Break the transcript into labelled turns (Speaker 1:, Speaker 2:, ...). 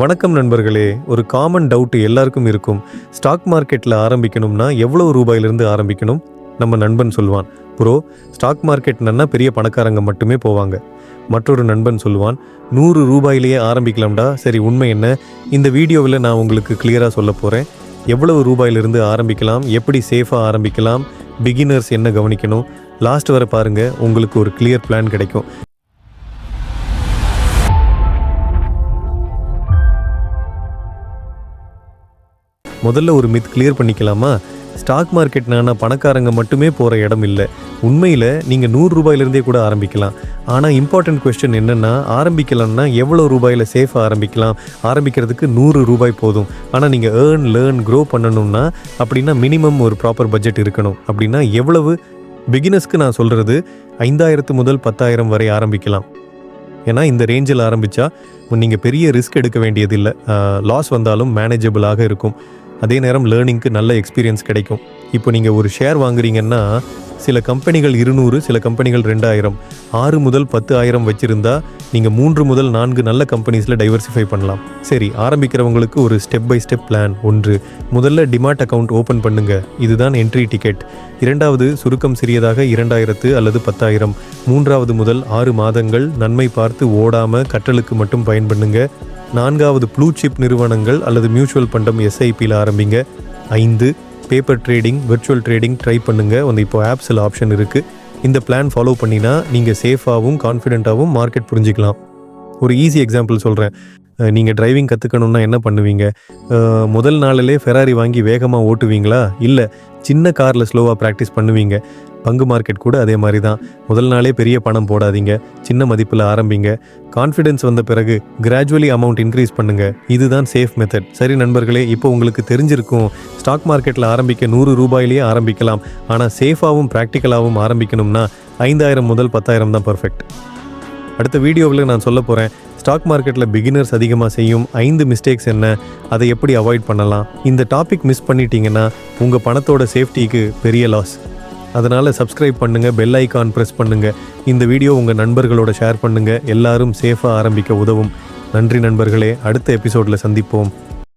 Speaker 1: வணக்கம் நண்பர்களே. ஒரு காமன் டவுட் எல்லாருக்கும் இருக்கும். ஸ்டாக் மார்க்கெட்டில் ஆரம்பிக்கணும்னா எவ்வளோ ரூபாயிலிருந்து ஆரம்பிக்கணும்? நம்ம நண்பன் சொல்லுவான் ப்ரோ ஸ்டாக் மார்க்கெட்னா பெரிய பணக்காரங்க மட்டுமே போவாங்க. மற்றொரு நண்பன் சொல்லுவான் நூறு ரூபாயிலேயே ஆரம்பிக்கலாம்டா. சரி உண்மை என்ன? இந்த வீடியோவில் நான் உங்களுக்கு கிளியராக சொல்ல போகிறேன் எவ்வளவு ரூபாயிலிருந்து ஆரம்பிக்கலாம்? எப்படி சேஃபாக ஆரம்பிக்கலாம்? பிகினர்ஸ் என்ன கவனிக்கணும்? லாஸ்ட் வரை பாருங்கள் உங்களுக்கு ஒரு கிளியர் பிளான் கிடைக்கும். முதல்ல ஒரு மித் கிளியர் பண்ணிக்கலாமா? ஸ்டாக் மார்க்கெட்னா பணக்காரங்க மட்டுமே போகிற இடம் இல்லை. உண்மையில் நீங்கள் நூறு ரூபாயிலிருந்தே கூட ஆரம்பிக்கலாம். ஆனால் இம்பார்ட்டன்ட் கொஸ்டின் என்னென்னா ஆரம்பிக்கலாம்னா எவ்வளோ ரூபாயில் சேஃபாக ஆரம்பிக்கலாம்? ஆரம்பிக்கிறதுக்கு நூறு ரூபாய் போதும். ஆனால் நீங்கள் ஏர்ன் லேர்ன் க்ரோ பண்ணணும்னா அப்படின்னா மினிமம் ஒரு ப்ராப்பர் பட்ஜெட் இருக்கணும். அப்படின்னா எவ்வளவு? பிகினஸ்க்கு நான் சொல்கிறது ஐந்தாயிரத்து முதல் பத்தாயிரம் வரை ஆரம்பிக்கலாம். ஏன்னா இந்த ரேஞ்சில் ஆரம்பித்தா நீங்கள் பெரிய ரிஸ்க் எடுக்க வேண்டியதில்லை. லாஸ் வந்தாலும் மேனேஜபிளாக இருக்கும். அதே நேரம் லேர்னிங்க்கு நல்ல எக்ஸ்பீரியன்ஸ் கிடைக்கும். இப்போ நீங்கள் ஒரு ஷேர் வாங்குறீங்கன்னா சில கம்பெனிகள் இருநூறு சில கம்பெனிகள் ரெண்டாயிரம் ஆறு முதல் பத்து ஆயிரம் வச்சுருந்தா நீங்கள் மூன்று முதல் நான்கு நல்ல கம்பெனிஸில் டைவர்சிஃபை பண்ணலாம். சரி ஆரம்பிக்கிறவங்களுக்கு ஒரு ஸ்டெப் பை ஸ்டெப் பிளான் ஒன்று முதல்ல டிமாட் அக்கௌண்ட் ஓப்பன் பண்ணுங்க. இதுதான் என்ட்ரி டிக்கெட் இரண்டாவது சுருக்கம் சிறியதாக இரண்டாயிரத்து அல்லது பத்தாயிரம். மூன்றாவது முதல் ஆறு மாதங்கள் நன்மை பார்த்து ஓடாமல் கற்றலுக்கு மட்டும் பயன் பண்ணுங்கள் நான்காவது ப்ளூ சிப் நிறுவனங்கள் அல்லது மியூச்சுவல் ஃபண்டம் எஸ்ஐபியில் ஆரம்பிங்க. ஐந்து paper trading virtual trading try பண்ணுங்க. வந்து இப்போ ஆப்ஸில் ஆப்ஷன் இருக்குது இந்த பிளான் ஃபாலோ பண்ணினா நீங்கள் சேஃபாகவும் கான்ஃபிடென்ட்டாகவும் மார்க்கெட் புரிஞ்சிக்கலாம். ஒரு ஈஸி எக்ஸாம்பிள் சொல்கிறேன் நீங்கள் டிரைவிங் கற்றுக்கணுன்னா என்ன பண்ணுவீங்க? முதல் நாளிலே ஃபெராரி வாங்கி வேகமாக ஓட்டுவீங்களா? இல்லை சின்ன காரில் ஸ்லோவாக ப்ராக்டிஸ் பண்ணுவீங்க? பங்கு மார்க்கெட் கூட அதே மாதிரி தான் முதல் நாளே பெரிய பணம் போடாதீங்க. சின்ன மதிப்பில் ஆரம்பிங்க. கான்ஃபிடென்ஸ் வந்த பிறகு கிராஜுவலி அமௌண்ட் இன்க்ரீஸ் பண்ணுங்க. இதுதான் சேஃப் மெத்தட் சரி நண்பர்களே இப்போ உங்களுக்கு தெரிஞ்சிருக்கும். ஸ்டாக் மார்க்கெட்டில் ஆரம்பிக்க நூறு ரூபாயிலேயே ஆரம்பிக்கலாம். ஆனால் சேஃபாகவும் ப்ராக்டிக்கலாகவும் ஆரம்பிக்கணும்னா ஐந்தாயிரம் முதல் பத்தாயிரம் தான் பர்ஃபெக்ட் அடுத்த வீடியோவில் நான் சொல்ல போகிறேன் ஸ்டாக் மார்க்கெட்டில் பிகினர்ஸ் அதிகமாக செய்யும் ஐந்து மிஸ்டேக்ஸ் என்ன அதை எப்படி அவாய்ட் பண்ணலாம்? இந்த டாபிக் மிஸ் பண்ணிட்டீங்கன்னா உங்கள் பணத்தோட சேஃப்டிக்கு பெரிய லாஸ் அதனால் சப்ஸ்கிரைப் பண்ணுங்கள் பெல் ஐக்கான் ப்ரெஸ் பண்ணுங்கள் இந்த வீடியோ உங்கள் நண்பர்களோட ஷேர் பண்ணுங்கள் எல்லாரும் சேஃபாக ஆரம்பிக்க உதவும். நன்றி நண்பர்களே அடுத்த எபிசோடில் சந்திப்போம்.